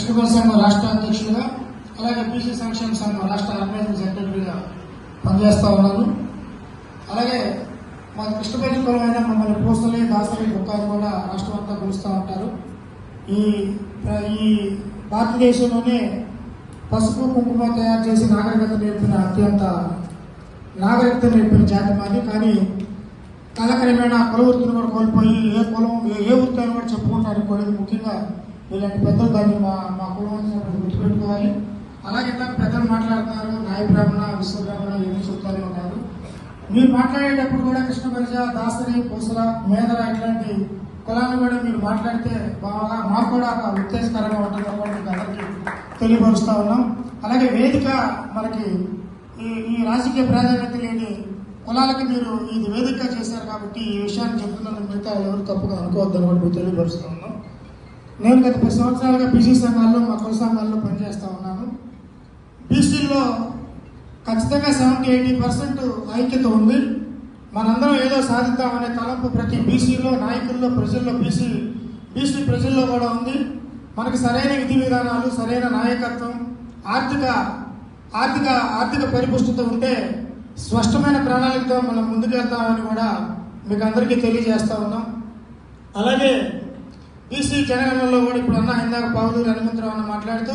కృష్ణపల్లి సంఘం రాష్ట్ర అధ్యక్షులుగా అలాగే బీసీ సంక్షేమ సంఘం రాష్ట్ర ఆర్గనైజింగ్ సెక్రటరీగా పనిచేస్తా ఉన్నాను. అలాగే మా కృష్ణపల్లి కులమైన మమ్మల్ని పూసలి దాసరి బుక్కాలు కూడా రాష్ట్రం అంతా పిలుస్తూ ఉంటారు. ఈ ఈ భారతదేశంలోనే పసుపు కుంకుమ తయారు చేసి నాగరికత నేర్పిన అత్యంత నాగరికత నేర్పిన జాతి మాది. కానీ కాలక్రమేణా కుల వృత్తిని కూడా కోల్పోయి ఏ కులం ఏ- ఏ వృత్తి అని కూడా చెప్పుకుంటారు ముఖ్యంగా ఇలాంటి పెద్దలు దాన్ని మా మా కులం అని గుర్తుపెట్టుకోవాలి. అలాగే ఇందాక పెద్దలు మాట్లాడుతున్నారు నాయ బ్రాహ్మణ విశ్వ బ్రాహ్మణ ఏమి చెప్తారో కాదు మీరు మాట్లాడేటప్పుడు కూడా కృష్ణపరిచ దాసరి పూసల మేదల ఇట్లాంటి కులాన్ని కూడా మీరు మాట్లాడితే బాగా మాకు కూడా ఒక ఉత్తేజకరంగా ఉంటుందని కూడా మీకు అందరికీ తెలియపరుస్తూ ఉన్నాం. అలాగే వేదిక మనకి ఈ ఈ రాజకీయ ప్రాధాన్యత లేని కులాలకి మీరు ఇది వేదిక చేశారు కాబట్టి ఈ విషయాన్ని చెప్తున్నందుకు మిగతా ఎవరు తప్పుగా అనుకోవద్దని కూడా మీకు తెలియపరుస్తూ ఉన్నాం. నేను గత పది సంవత్సరాలుగా బీసీ సంఘాల్లో మా కుల సంఘాల్లో పనిచేస్తూ ఉన్నాను. బీసీల్లో ఖచ్చితంగా సెవెంటీ ఎయిటీ పర్సెంట్ ఐక్యత ఉంది. మనందరం ఏదో సాధిద్దామనే తలంపు ప్రతి బీసీలో నాయకుల్లో ప్రజల్లో బీసీ బీసీ ప్రజల్లో కూడా ఉంది. మనకి సరైన విధి విధానాలు సరైన నాయకత్వం ఆర్థిక ఆర్థిక ఆర్థిక పరిపుష్టత ఉంటే స్పష్టమైన ప్రణాళికతో మనం ముందుకెళ్తామని కూడా మీకు అందరికీ తెలియజేస్తా ఉన్నాం. అలాగే బీసీ జనగణనలో కూడా ఇప్పుడు అన్న ఇందాక పావులూరు హనుమంతరావు అన్న మాట్లాడుతూ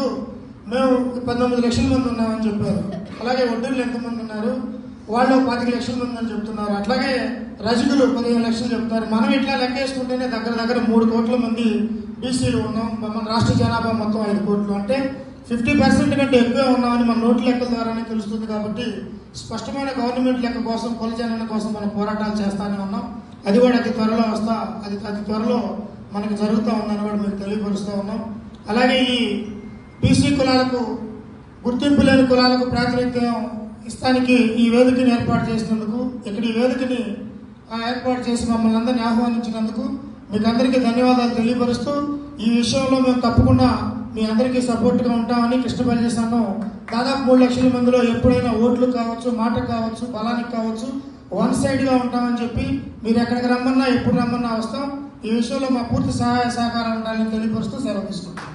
మేము పంతొమ్మిది లక్షల మంది ఉన్నామని చెప్పారు. అలాగే వడ్డీలు ఎంతమంది ఉన్నారు? వాళ్ళు పాతిక లక్షల మంది అని చెప్తున్నారు. అట్లాగే రజకులు పదిహేను లక్షలు చెప్తున్నారు. మనం ఇట్లా లెక్కేసుకుంటేనే దగ్గర దగ్గర మూడు కోట్ల మంది బీసీలు ఉన్నాం. మన రాష్ట్ర జనాభా మొత్తం ఐదు కోట్లు. అంటే ఫిఫ్టీ పర్సెంట్ కంటే ఎక్కువే ఉన్నామని మన నోట్ల లెక్కల ద్వారానే తెలుస్తుంది కాబట్టి స్పష్టమైన గవర్నమెంట్ లెక్క కోసం కుల జనన కోసం మనం పోరాటాలు చేస్తానే ఉన్నాం. అది కూడా అతి త్వరలో వస్తా అది అతి త్వరలో మనకు జరుగుతూ ఉందని కూడా మీకు తెలియపరుస్తూ ఉన్నాం. అలాగే ఈ బీసీ కులాలకు గుర్తింపు లేని కులాలకు ప్రాతినిధ్యం ఇస్తానికి ఈ వేదికని ఏర్పాటు చేసినందుకు ఇక్కడ ఈ వేదికని ఏర్పాటు చేసి మమ్మల్ని అందరినీ ఆహ్వానించినందుకు మీకు అందరికీ ధన్యవాదాలు తెలియపరుస్తూ ఈ విషయంలో మేము తప్పకుండా మీ అందరికీ సపోర్ట్గా ఉంటామని కృష్ణపల్లి సంఘం దాదాపు మూడు లక్షల మందిలో ఎప్పుడైనా ఓట్లు కావచ్చు మాట కావచ్చు బలానికి కావచ్చు వన్ సైడ్గా ఉంటామని చెప్పి మీరు ఎక్కడికి రమ్మన్నా ఎప్పుడు రమ్మన్నా వస్తాం. ఈ విషయంలో మా పూర్తి సహాయ సహకారం ఉండాలని తెలియపరుస్తూ సెలవు తీసుకుంటాం